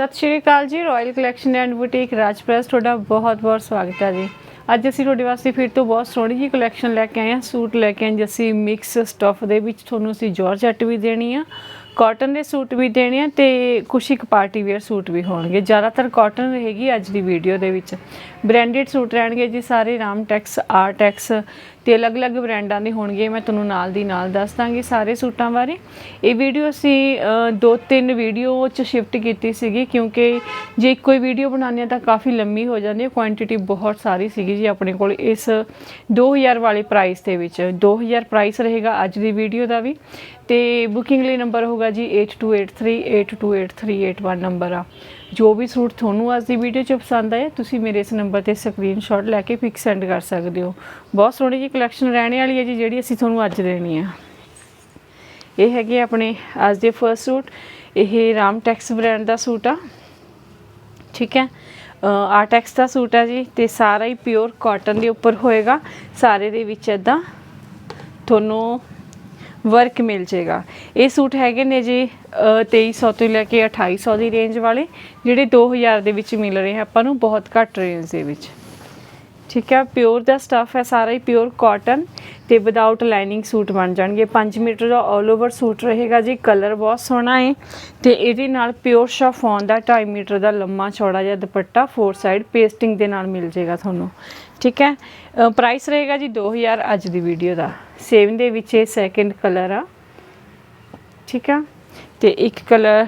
ਸਤਿ ਸ਼੍ਰੀ ਅਕਾਲ ਜੀ ਰਾਇਲ ਕਲੈਕਸ਼ਨ ਐਂਡ ਬੁਟੀਕ ਰਾਜਪ੍ਰੈਸ ਤੁਹਾਡਾ ਬਹੁਤ-ਬਹੁਤ ਸਵਾਗਤ ਹੈ ਜੀ। ਅੱਜ ਅਸੀਂ ਤੁਹਾਡੇ ਵਾਸਤੇ ਫਿਰ ਤੋਂ ਬਹੁਤ ਸੋਹਣੀ ਜੀ ਕਲੈਕਸ਼ਨ ਲੈ ਕੇ ਆਏ ਹਾਂ, ਸੂਟ ਲੈ ਕੇ ਆਏ ਜੀ ਅਸੀਂ ਮਿਕਸ ਸਟਫ ਦੇ ਵਿੱਚ ਤੁਹਾਨੂੰ ਅਸੀਂ ਜਾਰਜਟ ਵੀ ਦੇਣੀ ਆ। ਕਾਟਨ ਦੇ ਸੂਟ ਵੀ ਦੇਣੇ ਆ ਤੇ ਕੁਛ ਇੱਕ ਪਾਰਟੀ ਵੇਅਰ ਸੂਟ ਵੀ ਹੋਣਗੇ। ਜ਼ਿਆਦਾਤਰ ਕਾਟਨ ਰਹੇਗੀ ਅੱਜ ਦੀ ਵੀਡੀਓ ਦੇ ਵਿੱਚ। ਬ੍ਰਾਂਡਡ ਸੂਟ ਰਹਿਣਗੇ ਜੀ ਸਾਰੇ ਰਾਮ ਟੈਕਸ ਆਰ ਟੈਕਸ ਤੇ ਅਲੱਗ-ਅਲੱਗ ਬ੍ਰਾਂਡਾਂ ਦੇ ਹੋਣਗੇ। ਮੈਂ ਤੁਹਾਨੂੰ ਨਾਲ ਦੀ ਨਾਲ ਦੱਸ ਦਾਂਗੀ ਸਾਰੇ ਸੂਟਾਂ ਬਾਰੇ। ਇਹ ਵੀਡੀਓ ਅਸੀਂ ਦੋ ਤਿੰਨ ਵੀਡੀਓ ਚ ਸ਼ਿਫਟ ਕੀਤੀ ਸੀਗੀ ਕਿਉਂਕਿ ਜੇ ਇੱਕੋ ਵੀਡੀਓ ਬਣਾਉਂਦੇ ਹਾਂ ਤਾਂ ਕਾਫੀ ਲੰਮੀ ਹੋ ਜਾਂਦੀ ਹੈ ਕੁਆਂਟੀਟੀ ਬਹੁਤ ਸਾਰੀ ਸੀਗੀ ਜੀ ਆਪਣੇ ਕੋਲ। ਇਸ 2000 ਵਾਲੇ ਪ੍ਰਾਈਸ ਦੇ ਵਿੱਚ। 2000 ਪ੍ਰਾਈਸ ਰਹੇਗਾ ਅੱਜ ਦੀ ਵੀਡੀਓ ਦਾ ਵੀ। ਤੇ ਬੁਕਿੰਗ ਲਈ ਨੰਬਰ ਹੋਗਾ ਜੀ 8283828381 ਨੰਬਰ ਆ। ਜੋ ਵੀ ਸੂਟ ਤੁਹਾਨੂੰ ਅੱਜ ਦੀ ਵੀਡੀਓ 'ਚ ਪਸੰਦ ਆਇਆ ਤੁਸੀਂ ਮੇਰੇ ਇਸ ਨੰਬਰ ਤੇ ਸਕਰੀਨਸ਼ਾਟ ਲੈ ਕੇ ਪਿਕ ਸੈਂਡ ਕਰ ਸਕਦੇ ਹੋ। ਬਹੁਤ ਸੋਹਣੀ ਜੀ ਕਲੈਕਸ਼ਨ ਰਹਿਣੇ ਵਾਲੀ ਹੈ ਜੀ, ਜਿਹੜੀ ਅਸੀਂ ਤੁਹਾਨੂੰ ਅੱਜ ਦੇਣੀ ਆ। ਇਹ ਹੈਗੇ ਆਪਣੇ ਅੱਜ ਦੇ ਫਰਸਟ ਸੂਟ। ਇਹ ਰਾਮ ਟੈਕਸ ਬ੍ਰਾਂਡ ਦਾ ਸੂਟ ਆ। ਠੀਕ ਹੈ? ਆਰਟੈਕਸ ਦਾ ਸੂਟ ਆ ਜੀ, ਤੇ ਸਾਰਾ ਹੀ ਪਿਓਰ ਕਾਟਨ ਦੇ ਉੱਪਰ ਹੋਏਗਾ। ਸਾਰੇ ਦੇ ਵਿੱਚ ਇਦਾਂ ਤੁਹਾਨੂੰ ਵਰਕ ਮਿਲ ਜਾਏਗਾ। ਇਹ ਸੂਟ ਹੈਗੇ ਨੇ ਜੀ ਅ, 2300 ਤੋਂ ਲੈ ਕੇ 2800 ਦੀ ਰੇਂਜ ਵਾਲੇ ਜਿਹੜੇ 2000 ਦੇ ਵਿੱਚ ਮਿਲ ਰਹੇ ਆਪਾਂ ਨੂੰ ਬਹੁਤ ਘੱਟ ਰੇਂਜ ਦੇ ਵਿੱਚ। ਠੀਕ ਹੈ ਪਿਓਰ ਦਾ ਸਟੱਫ ਹੈ ਸਾਰਾ ਹੀ ਪਿਓਰ ਕਾਟਨ ਤੇ ਵਿਦਆਊਟ ਲਾਈਨਿੰਗ ਸੂਟ ਬਣ ਜਾਣਗੇ। 5 ਮੀਟਰ ਦਾ 올 ਓਵਰ ਸੂਟ ਰਹੇਗਾ ਜੀ ਕਲਰ ਬਹੁਤ ਸੋਹਣਾ ਹੈ ਤੇ ਇਹਦੇ ਨਾਲ ਪਿਓਰ ਸ਼ਫੋਨ ਦਾ 2.5 ਮੀਟਰ ਦਾ ਲੰਮਾ ਚੌੜਾ ਜਿਹਾ ਦੁਪੱਟਾ ਫੋਰ ਸਾਈਡ ਪੇਸਟਿੰਗ ਦੇ ਨਾਲ ਮਿਲ ਜਾਏਗਾ ਤੁਹਾਨੂੰ। ਠੀਕ ਹੈ? ਪ੍ਰਾਈਸ ਰਹੇਗਾ ਜੀ 2000 ਅੱਜ ਦੀ ਵੀਡੀਓ ਦਾ। ਸੇਮ ਦੇ ਵਿੱਚ ਇਹ ਸੈਕਿੰਡ ਕਲਰ ਆ। ਠੀਕ ਆ? ਤੇ ਇੱਕ ਕਲਰ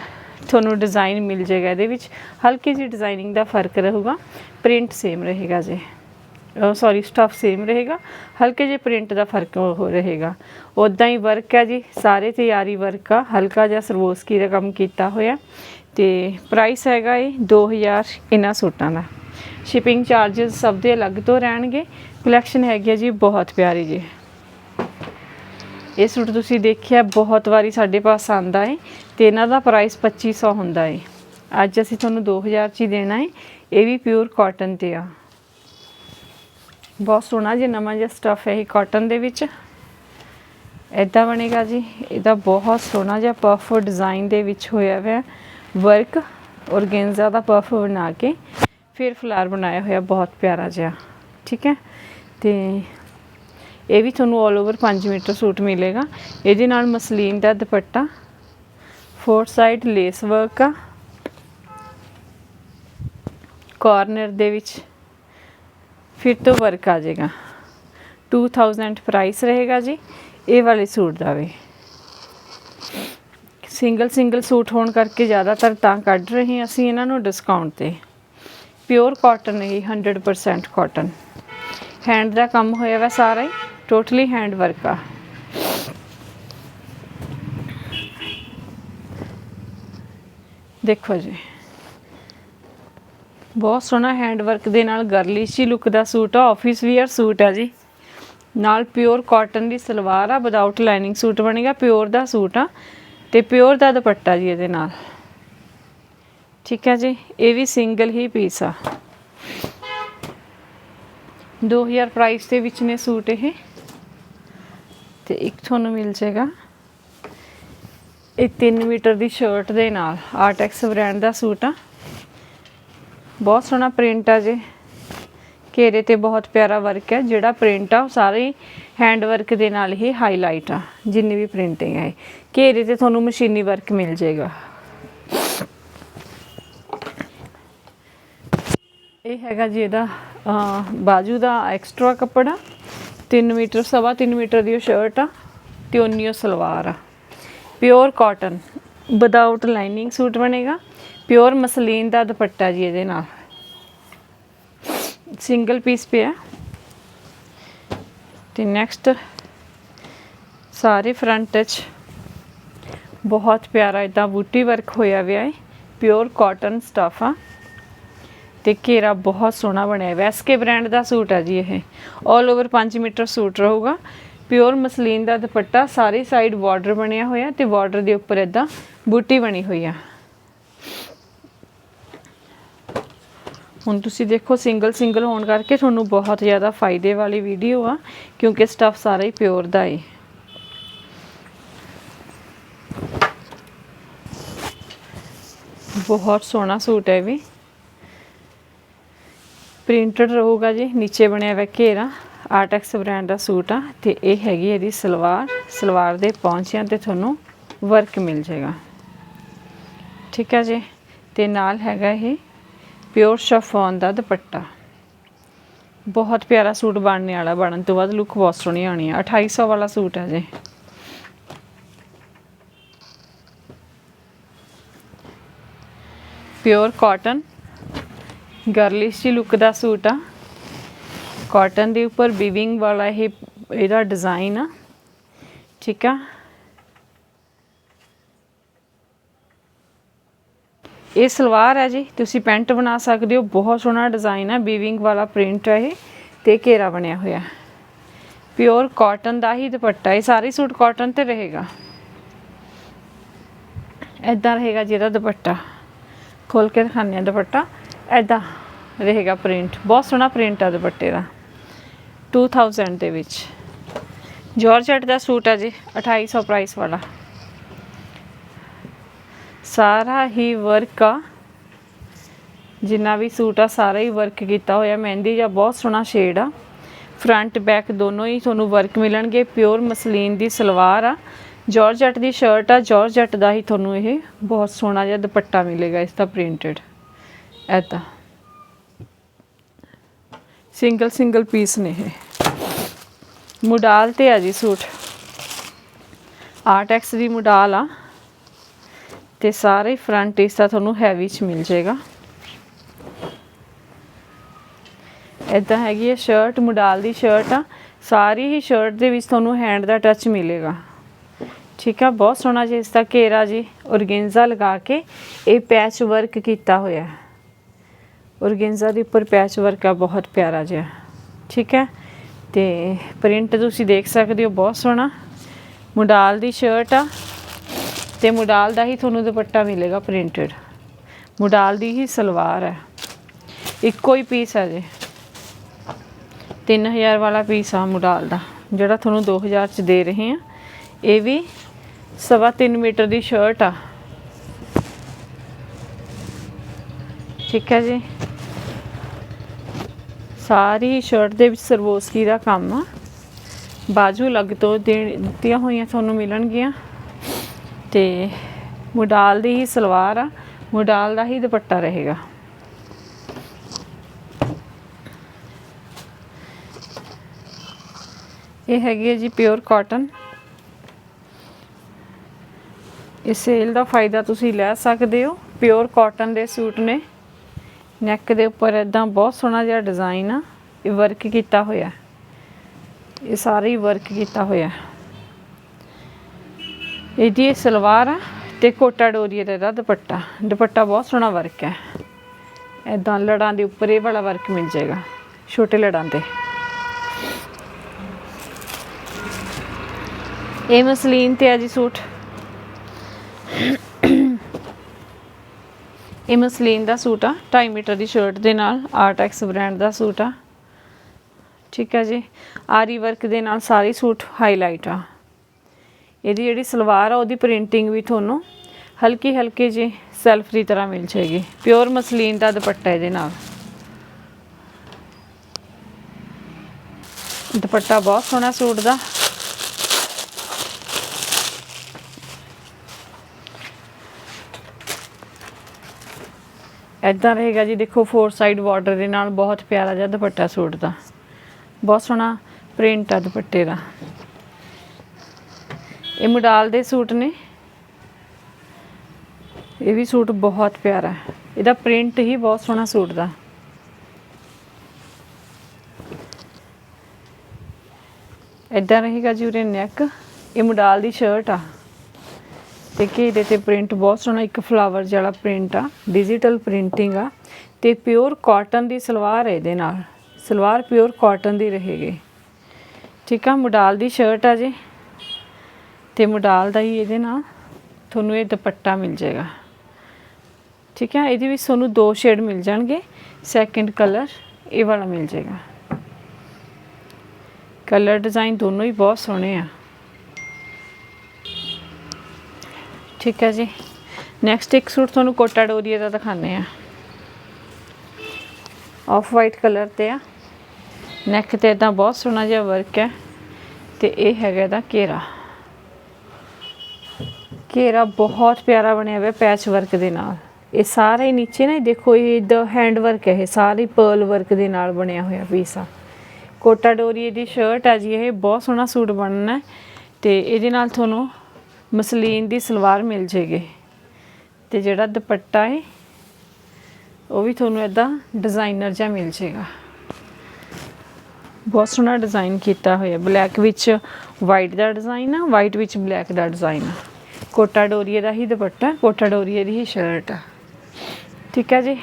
ਤੁਹਾਨੂੰ ਡਿਜ਼ਾਈਨ ਮਿਲ ਜਾਏਗਾ ਇਹਦੇ ਵਿੱਚ। ਹਲਕੀ ਜਿਹੀ ਡਿਜ਼ਾਈਨਿੰਗ ਦਾ ਫ਼ਰਕ ਰਹੂਗਾ। ਪ੍ਰਿੰਟ ਸੇਮ ਰਹੇਗਾ ਜੀ। ਸੌਰੀ ਸਟਫ ਸੇਮ ਰਹੇਗਾ। ਹਲਕੇ ਜਿਹੇ ਪ੍ਰਿੰਟ ਦਾ ਫ਼ਰਕ ਹੋ ਰਹੇਗਾ। ਉਦਾਂ ਹੀ ਵਰਕ ਹੈ ਜੀ। ਸਾਰੇ ਤਿਆਰੀ ਵਰਕ ਆ। ਹਲਕਾ ਜਿਹਾ ਸਰਵੋਸਕੀ ਦਾ ਕੰਮ ਕੀਤਾ ਹੋਇਆ। ਤੇ ਪ੍ਰਾਈਸ ਹੈਗਾ ਇਹ 2000 ਇਹਨਾਂ ਸੂਟਾਂ ਦਾ। ਸ਼ਿਪਿੰਗ ਚਾਰजेस ਸਭ ਦੇ ਅਲੱਗ ਤੋਂ ਰਹਿਣਗੇ। ਕਲੈਕਸ਼ਨ ਹੈਗੀ ਹੈ ਜੀ, ਬਹੁਤ ਪਿਆਰੀ ਜੀ। ਇਹ ਸੂਟ ਤੁਸੀਂ ਦੇਖਿਆ, ਬਹੁਤ ਵਾਰੀ ਸਾਡੇ ਪਾਸ ਆਂਦਾ ਹੈ ਤੇ ਇਹਨਾਂ ਦਾ ਪ੍ਰਾਈਸ 2500 ਹੁੰਦਾ ਹੈ ਅੱਜ ਅਸੀਂ ਤੁਹਾਨੂੰ 2000 ਚ ਹੀ ਦੇਣਾ ਹੈ ਇਹ ਵੀ ਪਿਓਰ ਕਾਟਨ ਤੇ ਆ। ਬਹੁਤ ਸੋਹਣਾ ਜਿਹਾ ਨਵਾਂ ਜਿਹਾ ਸਟਫ ਹੈ ਇਹ ਕਾਟਨ ਦੇ ਵਿੱਚ। ਇਦਾਂ ਬਣੇਗਾ ਜੀ। ਇਹਦਾ ਬਹੁਤ ਸੋਹਣਾ ਜਿਹਾ ਪਫ ਡਿਜ਼ਾਈਨ ਦੇ ਵਿੱਚ ਹੋਇਆ ਹੋਇਆ। ਵਰਕ ਔਰਗੈਂਜ਼ਾ ਦਾ ਪਫ ਬਣਾ ਕੇ ਫਿਰ ਫਲਾਰ ਬਣਾਇਆ ਹੋਇਆ ਬਹੁਤ ਪਿਆਰਾ ਜਿਹਾ। ਠੀਕ ਹੈ? ਤੇ ਇਹ ਵੀ ਤੁਹਾਨੂੰ 올 ਓਵਰ 5 ਮੀਟਰ ਸੂਟ ਮਿਲੇਗਾ। ਇਹਦੇ ਨਾਲ ਮਸਲੀਨ ਦਾ dupatta four side lace work ਆ। ਕਾਰਨਰ ਦੇ ਵਿੱਚ ਫਿਰ ਤੋਂ ਵਰਕ ਆ ਜਾਏਗਾ। 2000 ਪ੍ਰਾਈਸ ਰਹੇਗਾ ਜੀ, ਇਹ ਵਾਲੇ ਸੂਟ ਦਾ ਵੀ। ਸਿੰਗਲ ਸਿੰਗਲ ਸੂਟ ਹੋਣ ਕਰਕੇ ਜ਼ਿਆਦਾਤਰ ਤਾਂ ਕੱਢ ਰਹੇ ਹਾਂ ਅਸੀਂ ਇਹਨਾਂ ਨੂੰ ਡਿਸਕਾਊਂਟ ਤੇ। ਪਿਓਰ ਕਾਟਨ ਇਹ 100% ਕਾਟਨ ਹੈਂਡ ਦਾ ਕੰਮ ਹੋਇਆ ਵਾ ਸਾਰਾ ਹੀ ਟੋਟਲੀ ਹੈਂਡ ਵਰਕ ਆ। ਦੇਖੋ ਜੀ। ਬਹੁਤ ਸੋਹਣਾ ਹੈਂਡਵਰਕ ਦੇ ਨਾਲ ਗਰਲਿਸ਼ ਹੀ ਲੁੱਕ ਦਾ ਸੂਟ ਆ ਆਫਿਸ ਵੀਅਰ ਸੂਟ ਆ ਜੀ। ਨਾਲ ਪਿਓਰ ਕਾਟਨ ਦੀ ਸਲਵਾਰ ਆ ਵਿਦਆਊਟ ਲਾਈਨਿੰਗ ਸੂਟ ਬਣੇਗਾ ਪਿਓਰ ਦਾ ਸੂਟ ਆ ਤੇ ਪਿਓਰ ਦਾ ਦੁਪੱਟਾ ਜੀ ਇਹਦੇ ਨਾਲ। ਠੀਕ ਹੈ ਜੀ, ਇਹ ਵੀ ਸਿੰਗਲ ਹੀ ਪੀਸ ਆ। 2000 ਪ੍ਰਾਈਸ ਦੇ ਵਿੱਚ ਨੇ ਸੂਟ ਇਹ। ਤੇ ਇੱਕ ਤੁਹਾਨੂੰ ਮਿਲ ਜਾਏਗਾ। ਇਹ 3 ਮੀਟਰ ਦੀ ਸ਼ਰਟ ਦੇ ਨਾਲ ਆਰਟੈਕਸ ਬ੍ਰਾਂਡ ਦਾ ਸੂਟ ਆ। ਬਹੁਤ ਸੋਹਣਾ ਪ੍ਰਿੰਟ ਆ ਜੀ। ਘੇਰੇ ਤੇ ਬਹੁਤ ਪਿਆਰਾ ਵਰਕ ਹੈ। ਜਿਹੜਾ ਪ੍ਰਿੰਟ ਆ, ਉਹ ਸਾਰੇ ਹੈਂਡ ਵਰਕ ਦੇ ਨਾਲ ਹੀ ਹਾਈਲਾਈਟ ਆ। ਜਿੰਨੀ ਵੀ ਪ੍ਰਿੰਟਿੰਗ ਹੈ ਘੇਰੇ ਤੇ ਤੁਹਾਨੂੰ ਮਸ਼ੀਨੀ ਵਰਕ ਮਿਲ ਜਾਏਗਾ। ਇਹ ਹੈਗਾ ਜੀ ਇਹਦਾ ਬਾਜੂ ਦਾ ਐਕਸਟਰਾ ਕੱਪੜਾ। 3 ਮੀਟਰ, ਸਵਾ 3 ਮੀਟਰ ਦੀ ਉਹ ਸ਼ਰਟ ਆ ਤੇ ਉਨੀ ਉਹ ਸਲਵਾਰ ਆ। Pure cotton without lining suit ਬਣੇਗਾ। ਪਿਓਰ ਮਸਲੀਨ ਦਾ ਦੁਪੱਟਾ ਜੀ ਇਹਦੇ ਨਾਲ। ਸਿੰਗਲ ਪੀਸ ਪਿਆ। ਤੇ ਨੈਕਸਟ ਸਾਰੇ ਫਰੰਟ 'ਚ ਬਹੁਤ ਪਿਆਰਾ ਇਦਾਂ ਬੂਟੀ ਵਰਕ ਹੋਇਆ ਹੋਇਆ ਹੈ ਪਿਓਰ ਕਾਟਨ ਸਟਫ ਆ। ਤੇ ਘੇਰਾ ਬਹੁਤ ਸੋਹਣਾ ਬਣਿਆ ਹੋਇਆ। ਐਸਕੇ ਬ੍ਰਾਂਡ ਦਾ ਸੂਟ ਆ ਜੀ ਇਹ। 올 ਓਵਰ 5 ਮੀਟਰ ਸੂਟ ਰਹੂਗਾ। ਪਿਓਰ ਮਸਲੀਨ ਦਾ ਦੁਪੱਟਾ ਸਾਰੇ ਸਾਈਡ ਬਾਰਡਰ ਬਣਿਆ ਹੋਇਆ ਤੇ ਬਾਰਡਰ ਦੇ ਉੱਪਰ ਇਦਾਂ ਬੂਟੀ ਬਣੀ ਹੋਈ ਆ। ਹੁਣ ਤੁਸੀਂ ਦੇਖੋ ਸਿੰਗਲ ਸਿੰਗਲ ਹੋਣ ਕਰਕੇ ਤੁਹਾਨੂੰ ਬਹੁਤ ਜ਼ਿਆਦਾ ਫਾਇਦੇ ਵਾਲੀ ਵੀਡੀਓ ਆ, ਕਿਉਂਕਿ ਸਟੱਫ ਸਾਰਾ ਹੀ ਪਿਓਰ ਦਾ ਏ। ਬਹੁਤ ਸੋਹਣਾ ਸੂਟ ਹੈ ਇਹ ਵੀ। ਪ੍ਰਿੰਟਡ ਰਹੂਗਾ ਜੀ, ਨੀਚੇ ਬਣਿਆ ਹੋਇਆ ਘੇਰਾ ਆਰਟੈਕਸ ਬ੍ਰਾਂਡ ਦਾ ਸੂਟ ਆ, ਤੇ ਇਹ ਹੈਗੀ ਇਹਦੀ ਸਲਵਾਰ ਸਲਵਾਰ ਦੇ ਪੌਂਚਿਆਂ ਤੇ ਤੁਹਾਨੂੰ ਵਰਕ ਮਿਲ ਜਾਏਗਾ। ਠੀਕ ਹੈ ਜੀ, ਤੇ ਨਾਲ ਹੈਗਾ ਇਹ ਪਿਓਰ ਸ਼ਫੋਨ ਦਾ ਦੁਪੱਟਾ। ਬਹੁਤ ਪਿਆਰਾ ਸੂਟ ਬਣਨੇ ਵਾਲਾ ਬਣਨ ਤੋਂ ਬਾਅਦ ਲੁੱਕ ਬਹੁਤ ਸੋਹਣੀ ਆਣੀ ਆ। 2800 ਵਾਲਾ ਸੂਟ ਹੈ ਜੀ। ਪਿਓਰ ਕਾਟਨ ਗਰਲਿਸ਼ ਜੀ ਲੁੱਕ ਦਾ ਸੂਟ ਆ। ਕਾਟਨ ਦੇ ਉੱਪਰ ਵੀਵਿੰਗ ਵਾਲਾ ਇਹ, ਇਹਦਾ ਡਿਜ਼ਾਈਨ ਆ। ਠੀਕ ਆ? ਇਹ ਸਲਵਾਰ ਹੈ ਜੀ, ਤੁਸੀਂ ਪੈਂਟ ਬਣਾ ਸਕਦੇ ਹੋ। ਬਹੁਤ ਸੋਹਣਾ ਡਿਜ਼ਾਈਨ ਹੈ, ਬੀਵਿੰਗ ਵਾਲਾ ਪ੍ਰਿੰਟ ਹੈ ਇਹ ਤੇ ਘੇਰਾ ਬਣਿਆ ਹੋਇਆ ਪਿਓਰ ਕਾਟਨ ਦਾ ਹੀ ਦੁਪੱਟਾ ਇਹ ਸਾਰੇ ਸੂਟ ਕਾਟਨ ਤੇ ਰਹੇਗਾ। ਐਦਾਂ ਰਹੇਗਾ ਜਿਹੜਾ ਦੁਪੱਟਾ। ਖੋਲ ਕੇ ਦਿਖਾਉਂਦੇ ਹਾਂ ਦੁਪੱਟਾ। ਐਦਾਂ ਰਹੇਗਾ ਪ੍ਰਿੰਟ। ਬਹੁਤ ਸੋਹਣਾ ਪ੍ਰਿੰਟ ਆ ਦੁਪੱਟੇ ਦਾ। 2000 ਦੇ ਵਿੱਚ। ਜਾਰਜਟ ਦਾ ਸੂਟ ਆ ਜੀ 2800 ਪ੍ਰਾਈਸ ਵਾਲਾ। ਸਾਰਾ ਹੀ ਵਰਕ ਆ। ਜਿੰਨਾ ਵੀ ਸੂਟ ਆ, ਸਾਰਾ ਹੀ ਵਰਕ ਕੀਤਾ ਹੋਇਆ। ਮਹਿੰਦੀ ਜਾਂ ਬਹੁਤ ਸੋਹਣਾ ਸ਼ੇਡ ਆ। ਫਰੰਟ ਬੈਕ ਦੋਨੋਂ ਹੀ ਤੁਹਾਨੂੰ ਵਰਕ ਮਿਲਣਗੇ। ਪਿਓਰ ਮਸਲੀਨ ਦੀ ਸਲਵਾਰ ਆ। ਜਾਰਜਟ ਦੀ ਸ਼ਰਟ ਆ। ਜਾਰਜਟ ਦਾ ਹੀ ਤੁਹਾਨੂੰ ਇਹ ਬਹੁਤ ਸੋਹਣਾ ਜਿਹਾ ਦੁਪੱਟਾ ਮਿਲੇਗਾ। ਇਸ ਦਾ ਪ੍ਰਿੰਟਡ ਐਦਾਂ ਸਿੰਗਲ ਸਿੰਗਲ ਪੀਸ ਨੇ ਇਹ। ਮੁਡਾਲ ਤੇ ਆ ਜੀ ਸੂਟ ਆਰਟੈਕਸ ਦੀ ਮੁਡਾਲ ਆ। ਤੇ ਸਾਰੇ ਫਰੰਟ ਇਸ ਦਾ ਤੁਹਾਨੂੰ ਹੈਵੀ ਚ ਮਿਲ ਜਾਏਗਾ। ਇਦਾਂ ਹੈਗੀ ਹੈ ਸ਼ਰਟ ਮੁਡਾਲ ਦੀ ਸ਼ਰਟ ਆ। ਸਾਰੀ ਹੀ ਸ਼ਰਟ ਦੇ ਵਿੱਚ ਤੁਹਾਨੂੰ ਹੈਂਡ ਦਾ ਟੱਚ ਮਿਲੇਗਾ। ਠੀਕ ਆ, ਬਹੁਤ ਸੋਹਣਾ ਜੀ ਇਸ ਦਾ ਘੇਰਾ ਜੀ ਔਰਗੇਂਜ਼ਾ ਲਗਾ ਕੇ ਇਹ ਪੈਚ ਵਰਕ ਕੀਤਾ ਹੋਇਆ। ਹੈ ਔਰਗੇਂਜ਼ਾ ਦੇ ਉੱਪਰ ਪੈਚ ਵਰਕ ਆ, ਬਹੁਤ ਪਿਆਰਾ ਜਿਹਾ। ਠੀਕ ਹੈ ਤੇ ਪ੍ਰਿੰਟ ਤੁਸੀਂ ਦੇਖ ਸਕਦੇ ਹੋ, ਬਹੁਤ ਸੋਹਣਾ। ਮੁਡਾਲ ਦੀ ਸ਼ਰਟ ਆ। ਤੇ ਮੁਡਾਲ ਦਾ ਹੀ ਤੁਹਾਨੂੰ ਦੁਪੱਟਾ ਮਿਲੇਗਾ ਪ੍ਰਿੰਟਡ ਮੁਡਾਲ ਦੀ ਹੀ ਸਲਵਾਰ ਹੈ। ਇੱਕੋ ਹੀ ਪੀਸ ਹੈ ਜੀ। 3000 ਵਾਲਾ ਪੀਸ ਆ ਮੁਡਾਲ ਦਾ, ਜਿਹੜਾ ਤੁਹਾਨੂੰ 2000 ਚ ਦੇ ਰਹੇ ਆ ਇਹ ਵੀ ਸਵਾ 3 ਮੀਟਰ ਦੀ ਸ਼ਰਟ ਆ। ਠੀਕ ਹੈ ਜੀ। ਸਾਰੀ ਸ਼ਰਟ ਦੇ ਵਿੱਚ ਸਰਵੋਸਕੀ ਦਾ ਕੰਮ ਆ। ਬਾਜੂ ਲੱਗ ਤੋਂ ਦੇ- ਦਿੱਤੀਆਂ ਹੋਈਆਂ ਤੁਹਾਨੂੰ ਮਿਲਣਗੀਆਂ। ਤੇ ਮੁਡਾਲ ਦੀ ਹੀ ਸਲਵਾਰ ਆ ਮੁਡਾਲ ਦਾ ਹੀ ਦੁਪੱਟਾ ਰਹੇਗਾ। ਇਹ ਹੈਗੀ ਹੈ ਜੀ ਪਿਓਰ ਕਾਟਨ। ਇਸ ਸੇਲ ਦਾ ਫਾਇਦਾ ਤੁਸੀਂ ਲੈ ਸਕਦੇ ਹੋ। ਪਿਓਰ ਕਾਟਨ ਦੇ ਸੂਟ ਨੇ। ਨੈਕ ਦੇ ਉੱਪਰ ਇਦਾਂ ਬਹੁਤ ਸੋਹਣਾ ਜਿਹਾ ਡਿਜ਼ਾਈਨ ਆ। ਇਹ ਵਰਕ ਕੀਤਾ ਹੋਇਆ। ਇਹ ਸਾਰੇ ਹੀ ਵਰਕ ਕੀਤਾ ਹੋਇਆ। ਇਹਦੀ ਇਹ ਸਲਵਾਰ ਆ ਤੇ ਕੋਟਾ ਡੋਰੀਏ ਦਾ ਇਹਦਾ ਦੁਪੱਟਾ। ਦੁਪੱਟਾ ਬਹੁਤ ਸੋਹਣਾ ਵਰਕ ਹੈ। ਇਦਾਂ ਲੜਾਂ ਦੇ ਉੱਪਰ ਇਹ ਵਾਲਾ ਵਰਕ ਮਿਲ ਜਾਏਗਾ, ਛੋਟੇ ਲੜਾਂ ਤੇ ਇਹ ਮਸਲੀਨ ਤੇ ਆ ਜੀ ਸੂਟ। ਇਹ ਮਸਲੀਨ ਦਾ ਸੂਟ ਆ 2.5 ਮੀਟਰ ਦੀ ਸ਼ਰਟ ਦੇ ਨਾਲ ਆਰਟੈਕਸ ਬ੍ਰਾਂਡ ਦਾ ਸੂਟ ਆ। ਠੀਕ ਹੈ ਜੀ। ਆਰੀ ਵਰਕ ਦੇ ਨਾਲ ਸਾਰੀ ਸੂਟ ਹਾਈਲਾਈਟ ਆ। ਇਹਦੀ ਜਿਹੜੀ ਸਲਵਾਰ ਆ, ਉਹਦੀ ਪ੍ਰਿੰਟਿੰਗ ਵੀ ਤੁਹਾਨੂੰ ਹਲਕੀ ਹਲਕੀ ਜੀ ਸੈਲਫ ਦੀ ਤਰ੍ਹਾਂ ਮਿਲ ਜਾਏਗੀ। ਪਿਓਰ ਮਸਲੀਨ ਦਾ ਦੁਪੱਟਾ ਇਹਦੇ ਨਾਲ। ਦੁਪੱਟਾ ਬਹੁਤ ਸੋਹਣਾ ਸੂਟ ਦਾ। ਐਦਾਂ ਰਹੇਗਾ ਜੀ, ਦੇਖੋ ਫੋਰ ਸਾਈਡ ਬਾਰਡਰ ਦੇ ਨਾਲ ਬਹੁਤ ਪਿਆਰਾ ਜਿਹਾ ਦੁਪੱਟਾ ਸੂਟ ਦਾ। ਬਹੁਤ ਸੋਹਣਾ ਪ੍ਰਿੰਟ ਆ ਦੁਪੱਟੇ ਦਾ। ਇਹ ਮੁਡਾਲ ਦੇ ਸੂਟ ਨੇ। ਇਹ ਵੀ ਸੂਟ ਬਹੁਤ ਪਿਆਰਾ ਹੈ। ਇਹਦਾ ਪ੍ਰਿੰਟ ਹੀ ਬਹੁਤ ਸੋਹਣਾ ਸੂਟ ਦਾ। ਇਦਾਂ ਰਹੇਗਾ ਜੀ ਉਰੇ ਨੈਕ ਇਹ ਮੁਡਾਲ ਦੀ ਸ਼ਰਟ ਆ। ਤੇ ਕਿ ਇਹਦੇ ਤੇ ਪ੍ਰਿੰਟ ਬਹੁਤ ਸੋਹਣਾ, ਇੱਕ ਫਲਾਵਰ ਜਿਹੜਾ ਪ੍ਰਿੰਟ ਆ। ਡਿਜੀਟਲ ਪ੍ਰਿੰਟਿੰਗ ਆ। ਤੇ ਪਿਓਰ ਕਾਟਨ ਦੀ ਸਲਵਾਰ ਹੈ ਇਹਦੇ ਨਾਲ। ਸਲਵਾਰ ਪਿਓਰ ਕਾਟਨ ਦੀ ਰਹੇਗੀ। ਠੀਕ ਆ, ਮੁਡਾਲ ਦੀ ਸ਼ਰਟ ਆ ਜੀ। ਤੇ ਮੋਡਾਲ ਦਾ ਹੀ ਇਹਦੇ ਨਾਲ ਤੁਹਾਨੂੰ ਇਹ ਦੁਪੱਟਾ ਮਿਲ ਜਾਏਗਾ। ਠੀਕ ਹੈ? ਇਹਦੇ ਵਿੱਚ ਤੁਹਾਨੂੰ ਦੋ ਸ਼ੇਡ ਮਿਲ ਜਾਣਗੇ। ਸੈਕੰਡ ਕਲਰ ਇਹ ਵਾਲਾ ਮਿਲ ਜਾਏਗਾ। ਕਲਰ ਡਿਜ਼ਾਈਨ ਦੋਨੋਂ ਹੀ ਬਹੁਤ ਸੋਹਣੇ ਆ। ਠੀਕ ਹੈ ਜੀ। ਨੈਕਸਟ ਇੱਕ ਸੂਟ ਤੁਹਾਨੂੰ ਕੋਟਾ ਡੋਰੀਆ ਦਾ ਦਿਖਾਉਂਦੇ ਆ ਆਫ ਵਾਈਟ ਕਲਰ ਤੇ ਆ। ਨੈਕ ਤੇ ਇਦਾਂ ਬਹੁਤ ਸੋਹਣਾ ਜਿਹਾ ਵਰਕ ਹੈ। ਤੇ ਇਹ ਹੈਗਾ ਇਹਦਾ ਘੇਰਾ। ਘੇਰਾ ਬਹੁਤ ਪਿਆਰਾ ਬਣਿਆ ਹੋਇਆ ਪੈਚ ਵਰਕ ਦੇ ਨਾਲ। ਇਹ ਸਾਰੇ ਨੀਚੇ ਨਾ ਦੇਖੋ, ਇਹ ਦਾ ਹੈਂਡ ਵਰਕ ਹੈ, ਇਹ ਸਾਰੇ ਪਰਲ ਵਰਕ ਦੇ ਨਾਲ ਬਣਿਆ ਹੋਇਆ ਪੀਸ ਆ। ਕੋਟਾ ਡੋਰੀ ਦੀ ਸ਼ਰਟ ਆ ਜੀ, ਇਹ ਬਹੁਤ ਸੋਹਣਾ ਸੂਟ ਬਣਨਾ ਹੈ ਤੇ ਇਹਦੇ ਨਾਲ ਤੁਹਾਨੂੰ ਮਸਲੀਨ ਦੀ ਸਲਵਾਰ ਮਿਲ ਜੇਗੀ। ਤੇ ਜਿਹੜਾ ਦੁਪੱਟਾ ਹੈ, ਉਹ ਵੀ ਤੁਹਾਨੂੰ ਇਦਾਂ ਡਿਜ਼ਾਈਨਰ ਜਿਹਾ ਮਿਲ ਜੇਗਾ। ਬਹੁਤ ਸੋਹਣਾ ਡਿਜ਼ਾਈਨ ਕੀਤਾ ਹੋਇਆ ਬਲੈਕ ਵਿੱਚ ਵਾਈਟ ਦਾ ਡਿਜ਼ਾਈਨ ਆ ਵਾਈਟ ਵਿੱਚ ਬਲੈਕ ਦਾ ਡਿਜ਼ਾਈਨ ਆ। ਕੋਟਾ ਡੋਰੀਏ ਦਾ ਹੀ ਦੁਪੱਟਾ, ਕੋਟਾ ਡੋਰੀਏ ਦੀ ਹੀ ਸ਼ਰਟ ਆ। ਠੀਕ ਹੈ ਜੀ?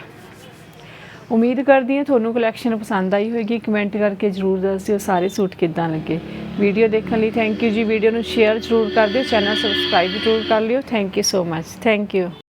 ਉਮੀਦ ਕਰਦੀ ਹਾਂ ਤੁਹਾਨੂੰ ਕਲੈਕਸ਼ਨ ਪਸੰਦ ਆਈ ਹੋਵੇਗੀ ਕਮੈਂਟ ਕਰਕੇ ਜਰੂਰ ਦੱਸ ਦਿਓ ਸਾਰੇ ਸੂਟ ਕਿੱਦਾਂ ਲੱਗੇ। ਵੀਡੀਓ ਦੇਖਣ ਲਈ ਥੈਂਕ ਯੂ ਜੀ। ਵੀਡੀਓ ਨੂੰ ਸ਼ੇਅਰ ਜਰੂਰ ਕਰ ਦਿਓ। ਚੈਨਲ ਸਬਸਕ੍ਰਾਈਬ ਜਰੂਰ ਕਰ ਲਿਓ। Thank you so much thank you